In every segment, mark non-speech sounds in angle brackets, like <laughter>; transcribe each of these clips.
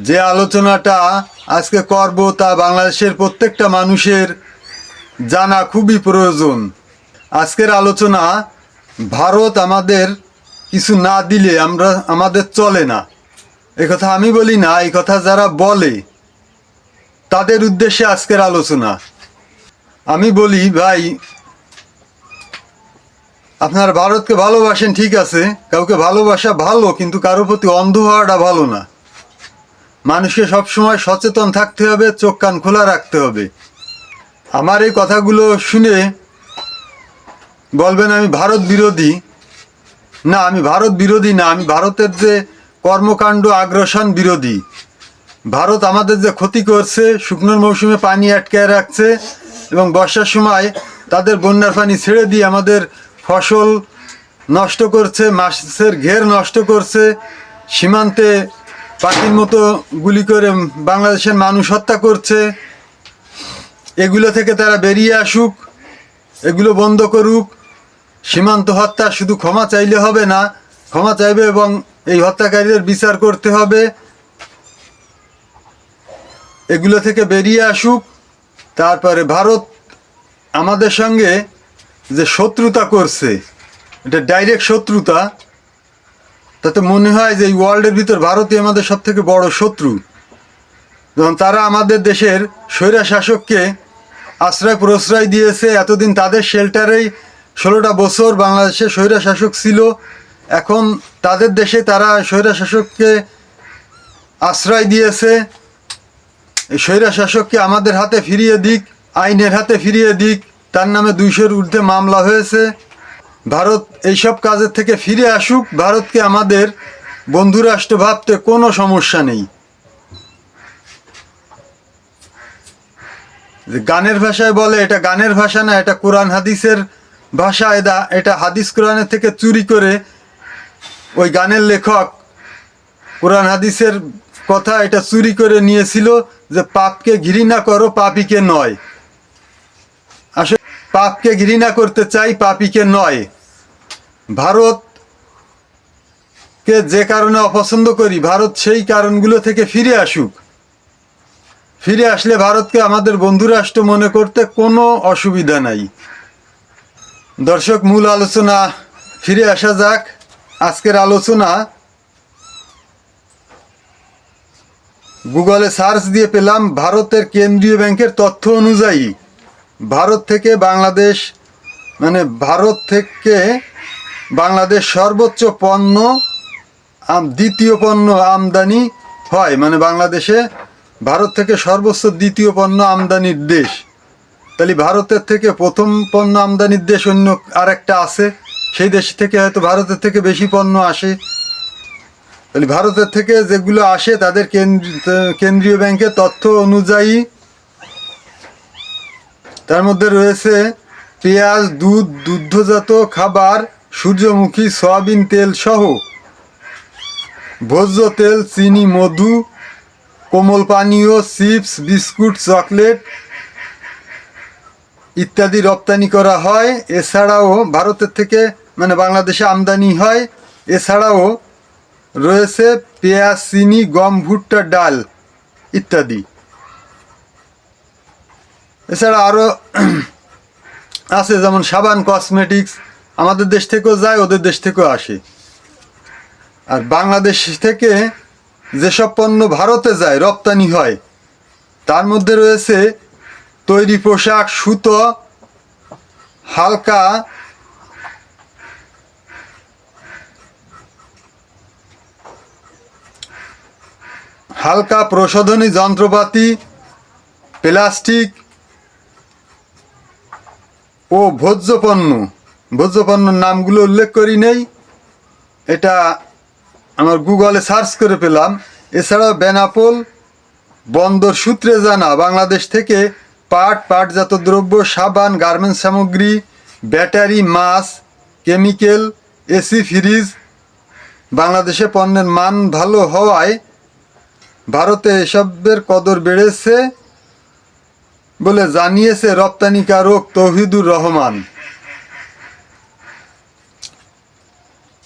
যে আলোচনাটা আজকে করব তা বাংলাদেশের প্রত্যেকটা মানুষের জানা খুবই প্রয়োজন। আজকের আলোচনা, ভারত আমাদের কিছু না দিলে আমরা, আমাদের চলে না। কথা আমি বলি না, এই কথা যারা বলে, তাদের উদ্দেশ্যে আজকের আলোচনা। আমি বলি, ভাই, আপনার ভারতকে ভালোবাসেন, ঠিক আছে। কাউকে ভালোবাসা ভালো, কিন্তু কারোর প্রতি অন্ধ হওয়াটা ভালো না। মানুষকে সবসময় সচেতন থাকতে হবে, চোখ কান খোলা রাখতে হবে। আমার এই কথাগুলো শুনে বলবেন আমি ভারত বিরোধী। না, আমি ভারত বিরোধী না, আমি ভারতের যে কর্মকাণ্ড আগ্রাসন বিরোধী। ভারত আমাদের যে ক্ষতি করছে, শুকনোর মৌসুমে পানি আটকায় রাখছে এবং বর্ষার সময় তাদের বন্যার পানি ছেড়ে দিয়ে আমাদের ফসল নষ্ট করছে, মাছের ঘের নষ্ট করছে, সীমান্তে পাখির মতো গুলি করে বাংলাদেশের মানুষ হত্যা করছে। এগুলো থেকে তারা বেরিয়ে আসুক, এগুলো বন্ধ করুক। সীমান্ত হত্যা শুধু ক্ষমা চাইলে হবে না, ক্ষমা চাইবে এবং এই হত্যাকারীদের বিচার করতে হবে। এগুলো থেকে বেরিয়ে আসুক, তারপরে ভারত আমাদের সঙ্গে যে শত্রুতা করছে, এটা ডাইরেক্ট শত্রুতা তাতে মনে হয় যে এই ওয়ার্ল্ডের ভিতর ভারতই আমাদের সব থেকে বড় শত্রু। যখন তারা আমাদের দেশের স্বৈরা শাসককে আশ্রয় প্রশ্রয় দিয়েছে, এতদিন তাদের শেল্টারেই ষোলোটা বছর বাংলাদেশে স্বৈরা শাসক ছিল, এখন তাদের দেশে তারা স্বৈরা শাসককে আশ্রয় দিয়েছে। স্বৈরা শাসককে আমাদের হাতে ফিরিয়ে দিক, আইনের হাতে ফিরিয়ে দিক, তার নামে দুইশোর ঊর্ধ্বে মামলা হয়েছে। ভারত এইসব কাজের থেকে ফিরে আসুক, ভারতকে আমাদের বন্ধুরাষ্ট্র ভাবতে কোনো সমস্যা নেই। গানের ভাষায় বলে, এটা গানের ভাষা না, এটা কোরআন হাদিসের ভাষা, এটা এটা হাদিস কোরআনের থেকে চুরি করে ওই গানের লেখক কোরআন হাদিসের কথা এটা চুরি করে নিয়েছিল যে, পাপকে ঘৃণা করো, পাপিকে নয়। পাপকে ঘৃণা করতে চাই, পাপিকে নয়। ভারতকে যে কারণে অপছন্দ করি, ভারত সেই কারণগুলো থেকে ফিরে আসুক। ফিরে আসলে ভারতকে আমাদের বন্ধুরাষ্ট্র মনে করতে কোনো অসুবিধা নাই। দর্শক, মূল আলোচনা, ফিরে আসা যাক। আজকের আলোচনা গুগলে সার্চ দিয়ে পেলাম, ভারতের কেন্দ্রীয় ব্যাংকের তথ্য অনুযায়ী। ভারত থেকে বাংলাদেশ মানে ভারত থেকে বাংলাদেশ সর্বোচ্চ পণ্য দ্বিতীয় পণ্য আমদানি হয়। মানে বাংলাদেশে ভারত থেকে সর্বোচ্চ দ্বিতীয় পণ্য আমদানির দেশ। তাহলে ভারতের থেকে প্রথম পণ্য আমদানির দেশ অন্য আরেকটা আছে। সেই দেশ থেকে হয়তো ভারতের থেকে বেশি পণ্য আসে। তাহলে ভারতের থেকে যেগুলো আসে, তাদের কেন্দ্র- কেন্দ্রীয় ব্যাংকের তথ্য অনুযায়ী তার মধ্যে রয়েছে পেঁয়াজ, দুধ, দুগ্ধজাত খাবার, সূর্যমুখী, সয়াবিন তেল সহ ভোজ্য তেল, চিনি, মধু, কোমল পানীয়, চিপস, বিস্কুট, চকলেট ইত্যাদি রপ্তানি করা হয়। এছাড়াও ভারতের থেকে মানে বাংলাদেশে আমদানি হয়। এছাড়াও রয়েছে পেঁয়াজ, চিনি, গম, ভুট্টা, ডাল ইত্যাদি। এছাড়া আরও আছে যেমন সাবান কসমেটিক্স আমাদের দেশ থেকেও যায়, ওদের দেশ থেকেও আসে। আর বাংলাদেশ থেকে যেসব পণ্য ভারতে যায়, রপ্তানি হয়, তার মধ্যে রয়েছে তৈরি পোশাক, সুতো, হালকা হালকা প্রসাধনী যন্ত্রপাতি, প্লাস্টিক ও ভোজ্য পণ্য ভোজ্য পণ্যর নামগুলো উল্লেখ করি নেই। এটা আমার গুগলে সার্চ করে পেলাম। এছাড়াও বেনাপোল বন্দর সূত্রে জানা, বাংলাদেশ থেকে পাট, পাটজাত দ্রব্য, সাবান, গার্মেন্টস সামগ্রী, ব্যাটারি, মাছ, কেমিক্যাল, এসি, ফ্রিজ বাংলাদেশে পণ্যের মান ভালো হওয়ায় ভারতে এসবের কদর বেড়েছে। বলে জানিয়েছে রপ্তানিকারক তৌহিদুর রহমান।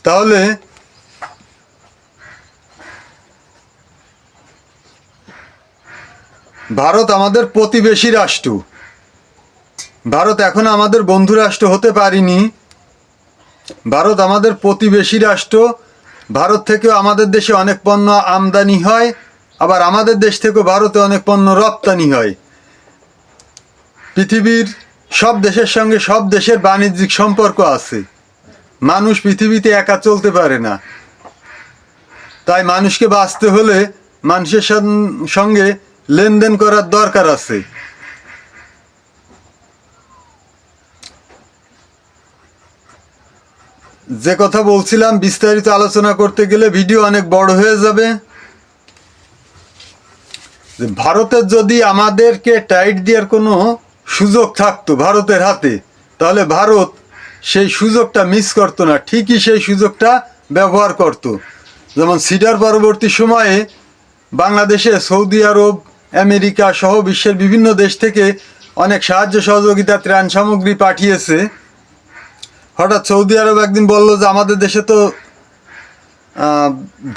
তাহলে ভারত আমাদের প্রতিবেশী রাষ্ট্র। ভারত এখন আমাদের বন্ধু রাষ্ট্র হতে পারিনি। ভারত আমাদের প্রতিবেশী রাষ্ট্র। ভারত থেকেও আমাদের দেশে অনেক পণ্য আমদানি হয়, আবার আমাদের দেশ থেকেও ভারতে অনেক পণ্য রপ্তানি হয়। পৃথিবীর সব দেশের সঙ্গে সব দেশের বাণিজ্যিক সম্পর্ক আছে। মানুষ পৃথিবীতে একা চলতে পারে না। তাই মানুষকে বাঁচতে হলে মানুষের সঙ্গে লেনদেন করার দরকার আছে। যে কথা বলছিলাম, বিস্তারিত আলোচনা করতে গেলে ভিডিও অনেক বড় হয়ে যাবে। ভারতের যদি আমাদেরকে টাইট দেওয়ার কোনো সুযোগ থাকতো ভারতের হাতে, তাহলে ভারত সেই সুযোগটা মিস করতো না, ঠিকই সেই সুযোগটা ব্যবহার করত। যেমন সিডার পরবর্তী সময়ে বাংলাদেশে সৌদি আরব, আমেরিকা সহ বিশ্বের বিভিন্ন দেশ থেকে অনেক সাহায্য সহযোগিতা, ত্রাণ সামগ্রী পাঠিয়েছে। হঠাৎ সৌদি আরব একদিন বলল যে, আমাদের দেশে তো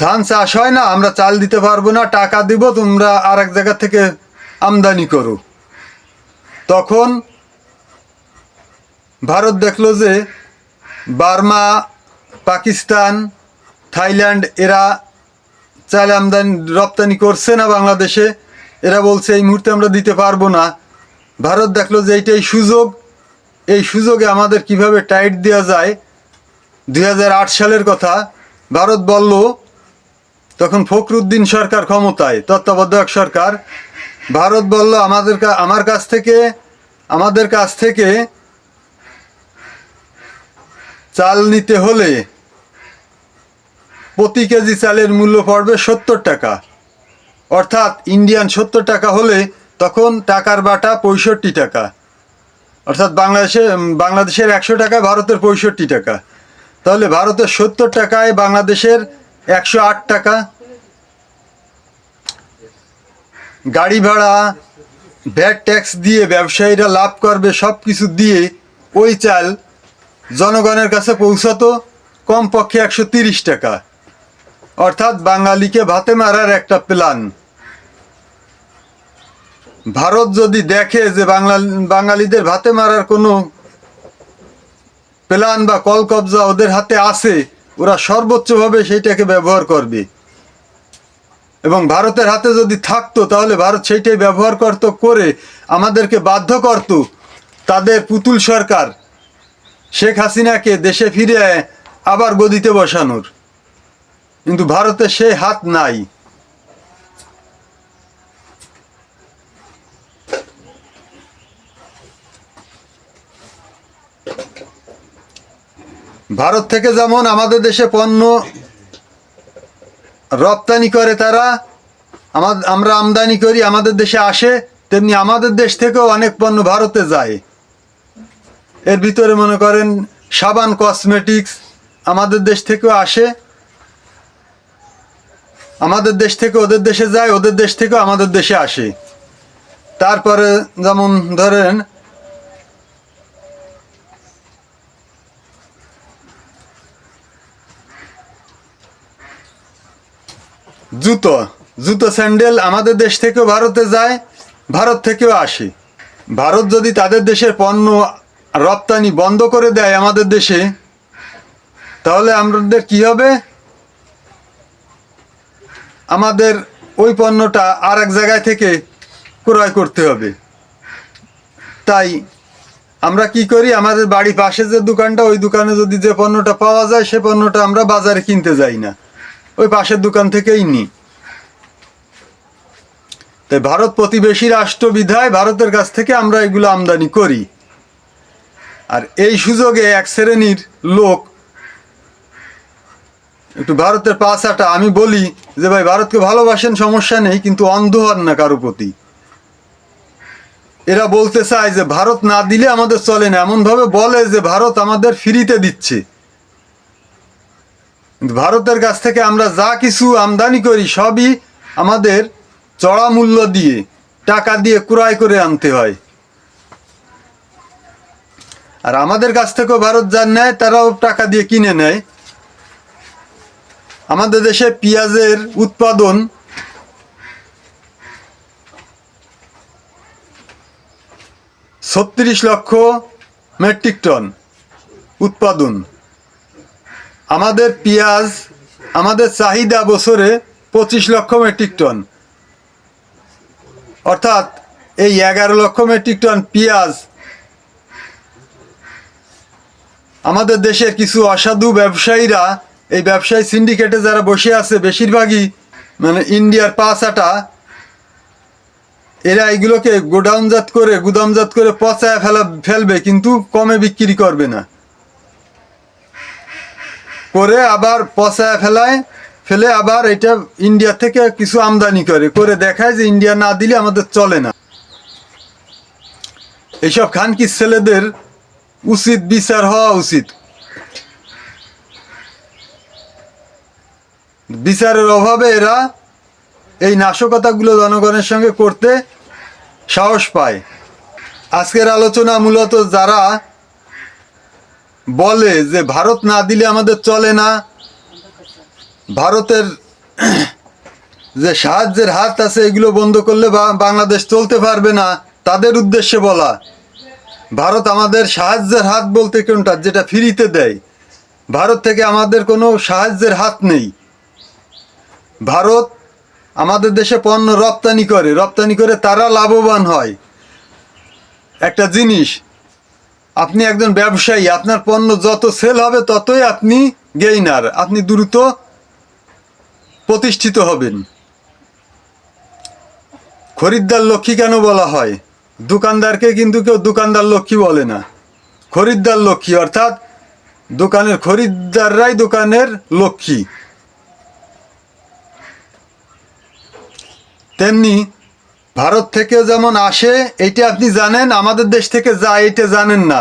ধান চাষ হয় না, আমরা চাল দিতে পারব না, টাকা দিব, তোমরা আর এক জায়গা থেকে আমদানি করো। তখন ভারত দেখল যে বার্মা, পাকিস্তান, থাইল্যান্ড, এরা চাল আমদানি, রপ্তানি করছে না বাংলাদেশে। এরা বলছে, এই মুহূর্তে আমরা দিতে পারব না। ভারত দেখল যে এইটাই সুযোগ। এই সুযোগে আমাদের কীভাবে টাইট দেওয়া যায় দু হাজার আট সালের কথা। ভারত বলল, তখন ফখরুদ্দিন সরকার ক্ষমতায়, তত্ত্বাবধায়ক সরকার। ভারত বলল, আমাদের আমার কাছ থেকে, আমাদের কাছ থেকে চাল নিতে হলে প্রতি কেজি চালের মূল্য পড়বে সত্তর টাকা। অর্থাৎ ইন্ডিয়ান সত্তর টাকা হলে তখন টাকার বাটা পঁয়ষট্টি টাকা। অর্থাৎ বাংলাদেশে, বাংলাদেশের একশো টাকা ভারতের পঁয়ষট্টি টাকা। তাহলে ভারতের সত্তর টাকায় বাংলাদেশের একশো আট টাকা। গাড়ি ভাড়া ভ্যাট ট্যাক্স দিয়ে ব্যবসায়ীরা লাভ করবে সব কিছু দিয়ে ওই চাল জনগণের কাছে পৌঁছাতো কমপক্ষে একশো তিরিশ টাকা। অর্থাৎ বাঙালিকে ভাতে মারার একটা প্ল্যান ভারত যদি দেখে যে বাংলা বাঙালিদের ভাতে মারার কোনো প্ল্যান বা কল কবজা ওদের হাতে আছে, ওরা সর্বোচ্চভাবে সেইটাকে ব্যবহার করবে। এবং ভারতের হাতে যদি থাকতো, তাহলে ভারত সেইটাই ব্যবহার করত, করে আমাদেরকে বাধ্য করত তাদের পুতুল সরকার শেখ হাসিনাকে দেশে ফিরে আবার গদিতে বসানোর। কিন্তু ভারতে সেই হাত নাই। ভারত থেকে যেমন আমাদের দেশে পণ্য রপ্তানি করে তারা আমাদের আমরা আমদানি করি, আমাদের দেশে আসে, তেমনি আমাদের দেশ থেকেও অনেক পণ্য ভারতে যায়। এর ভিতরে মনে করেন, সাবান, কসমেটিক্স আমাদের দেশ থেকেও আসে, আমাদের দেশ থেকে ওদের দেশে যায়, ওদের দেশ থেকেও আমাদের দেশে আসে। তারপরে যেমন ধরেন জুতো জুতো স্যান্ডেল আমাদের দেশ থেকেও ভারতে যায়, ভারত থেকেও আসে। ভারত যদি তাদের দেশের পণ্য রপ্তানি বন্ধ করে দেয় আমাদের দেশে, তাহলে আমাদের কি হবে? আমাদের ওই পণ্যটা আর এক জায়গায় থেকে ক্রয় করতে হবে। তাই আমরা কি করি? আমাদের বাড়ি পাশে যে দোকানটা, ওই দোকানে যদি যে পণ্যটা পাওয়া যায়, সে পণ্যটা আমরা বাজারে কিনতে যাই না। ওই পাশের দোকান থেকেই নিই তাই ভারত প্রতিবেশী রাষ্ট্র বিধায় ভারতের কাছ থেকে আমরা এগুলো আমদানি করি। আর এই সুযোগে এক শ্রেণির লোক একটু ভারতের পাশাটা আমি বলি যে ভাই ভারতকে ভালোবাসেন, সমস্যা নেই, কিন্তু অন্ধ হন না কারও প্রতি। এরা বলতে চায় যে ভারত না দিলে আমাদের চলে না। এমনভাবে বলে যে ভারত আমাদের ফ্রিতে দিচ্ছে। ভারতের কাছ থেকে আমরা যা কিছু আমদানি করি, সবই আমাদের চড়া মূল্য দিয়ে, টাকা দিয়ে ক্রয় করে আনতে হয়। আর আমাদের কাছ থেকেও ভারত যা নেয়, তারাও টাকা দিয়ে কিনে নেয়। আমাদের দেশে পেঁয়াজের উৎপাদন ছত্রিশ লক্ষ মেট্রিক টন উৎপাদন। আমাদের পেঁয়াজ, আমাদের চাহিদা বছরে পঁচিশ লক্ষ মেট্রিক টন। অর্থাৎ এই এগারো লক্ষ মেট্রিক টন পেঁয়াজ আমাদের দেশের কিছু অসাধু ব্যবসায়ীরা, এই ব্যবসায়ী সিন্ডিকেটে যারা বসে আছে, বেশিরভাগই মানে ইন্ডিয়ার পাঁচাটা, এরা এগুলোকে গোডাউনজাত করে, গুদামজাত করে পচায় ফেলা ফেলবে, কিন্তু কমে বিক্রি করবে না। করে আবার পচায় ফেলায়, ফেলে আবার এটা ইন্ডিয়া থেকে কিছু আমদানি করে করে দেখায় যে ইন্ডিয়া না দিলে আমাদের চলে না। এইসব খানকির ছেলেদের উচিত বিচার হওয়া উচিত। বিচারের অভাবে এরা এই নাশকতাগুলো জনগণের সঙ্গে করতে সাহস পায়। আজকের আলোচনা মূলত যারা বলে যে ভারত না দিলে আমাদের চলে না। ভারতের <clears throat> যে সাহায্যের হাত আছে, এগুলো বন্ধ করলে বাংলাদেশ চলতে পারবে না, তাদের উদ্দেশ্যে বলা। ভারত আমাদের সাহায্যের হাত বলতে কোনটা? যেটা ফ্রিতে দেয়। ভারত থেকে আমাদের কোনো সাহায্যের হাত নেই। ভারত আমাদের দেশে পণ্য রপ্তানি করে। রপ্তানি করে তারা লাভবান হয়। একটা জিনিস আপনি একজন ব্যবসায়ী, আপনার পণ্য যত সেল হবে ততই আপনি গেইনার আপনি দ্রুত প্রতিষ্ঠিত হবেন। খরিদ্দার লক্ষ্মী কেন বলা হয়? দোকানদারকে কিন্তু কেউ দোকানদার লক্ষ্মী বলে না। খরিদ্দার লক্ষ্মী, অর্থাৎ দোকানের খরিদ্দাররাই দোকানের লক্ষ্মী। তেমনি ভারত থেকে যেমন আসে, এইটা আপনি জানেন, আমাদের দেশ থেকে যায় এটা জানেন না।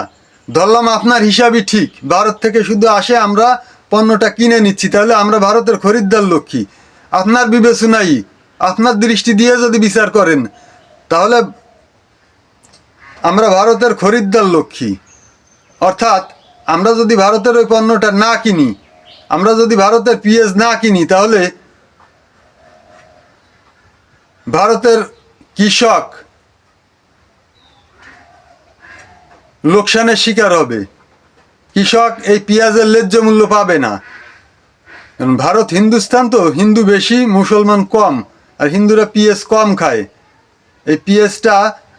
ধরলাম আপনার হিসাবই ঠিক, ভারত থেকে শুধু আসে আমরা পণ্যটা কিনে নিচ্ছি, তাহলে আমরা ভারতের খরিদ্দার লক্ষ্মী। আপনার বিবেচনাই আপনার দৃষ্টি দিয়ে যদি বিচার করেন, তাহলে আমরা ভারতের খরিদ্দার লক্ষ্মী। অর্থাৎ, আমরা যদি ভারতের ওই পণ্যটা না কিনি, আমরা যদি ভারতের পিএস না কিনি, তাহলে ভারতের কৃষক, লোকসানের শিকার হবে। কৃষক এই পেঁয়াজের ন্যায্য মূল্য পাবে না। ভারত, হিন্দুস্তান তো হিন্দু বেশি, মুসলমান কম, আর হিন্দুরা পিএস কম খায়। এই পিএসটা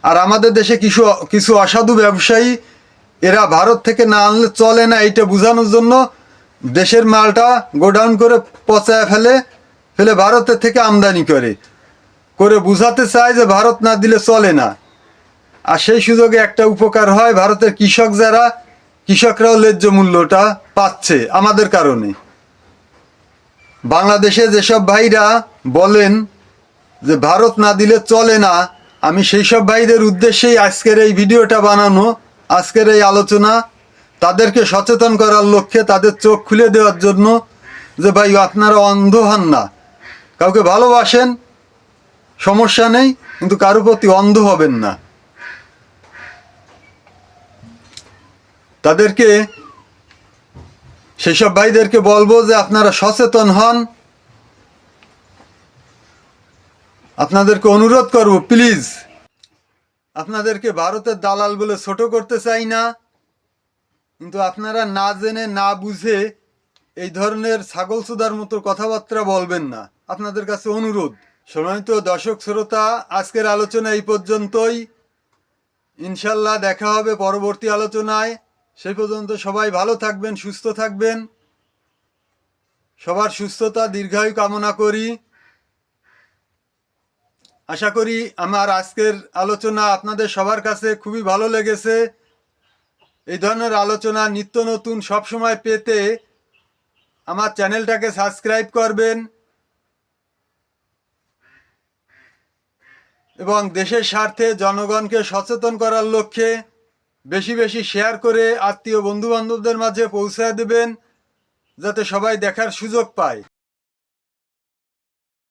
আর আমাদের দেশে কিছু কিছু অসাধু ব্যবসায়ী, এরা ভারত থেকে না আনলে চলে না, এইটা বোঝানোর জন্য দেশের মালটা গোডাউন করে পচায় ফেলে ফেলে ভারতের থেকে আমদানি করে। করে বুঝাতে চায় যে ভারত না দিলে চলে না। আর সেই সুযোগে একটা উপকার হয়, ভারতের কৃষক যারা, কৃষকরাও ন্যায্য মূল্যটা পাচ্ছে আমাদের কারণে। বাংলাদেশে যেসব ভাইরা বলেন যে ভারত না দিলে চলে না, আমি সেই সব ভাইদের উদ্দেশ্যেই আজকের এই ভিডিওটা বানানো, আজকের এই আলোচনা। তাদেরকে সচেতন করার লক্ষ্যে তাদের চোখ খুলে দেওয়ার জন্য যে ভাই আপনারা অন্ধ হন না। কাউকে ভালোবাসেন সমস্যা নেই, কিন্তু কারও প্রতি অন্ধ হবেন না। তাদেরকে, সেসব ভাইদেরকে বলব যে আপনারা সচেতন হন। আপনাদেরকে অনুরোধ করব, প্লিজ, আপনাদেরকে ভারতের দালাল বলে ছোট করতে চাই না, কিন্তু আপনারা না জেনে, না বুঝে এই ধরনের ছাগল সুদার মতো কথাবার্তা বলবেন না। আপনাদের কাছে অনুরোধ। সময়ত দর্শক শ্রোতা, আজকের আলোচনা এই পর্যন্তই। ইনশাল্লাহ দেখা হবে পরবর্তী আলোচনায়। সেই পর্যন্ত সবাই ভালো থাকবেন, সুস্থ থাকবেন। সবার সুস্থতা, দীর্ঘায়ু কামনা করি। আশা করি আমার আজকের আলোচনা আপনাদের সবার কাছে খুবই ভালো লেগেছে। এই ধরনের আলোচনা নিত্য নতুন সবসময় পেতে আমার চ্যানেলটাকে সাবস্ক্রাইব করবেন। এবং দেশের স্বার্থে জনগণকে সচেতন করার লক্ষ্যে বেশি বেশি শেয়ার করে আত্মীয় বন্ধুবান্ধবদের মাঝে পৌঁছায় দেবেন, যাতে সবাই দেখার সুযোগ পায়।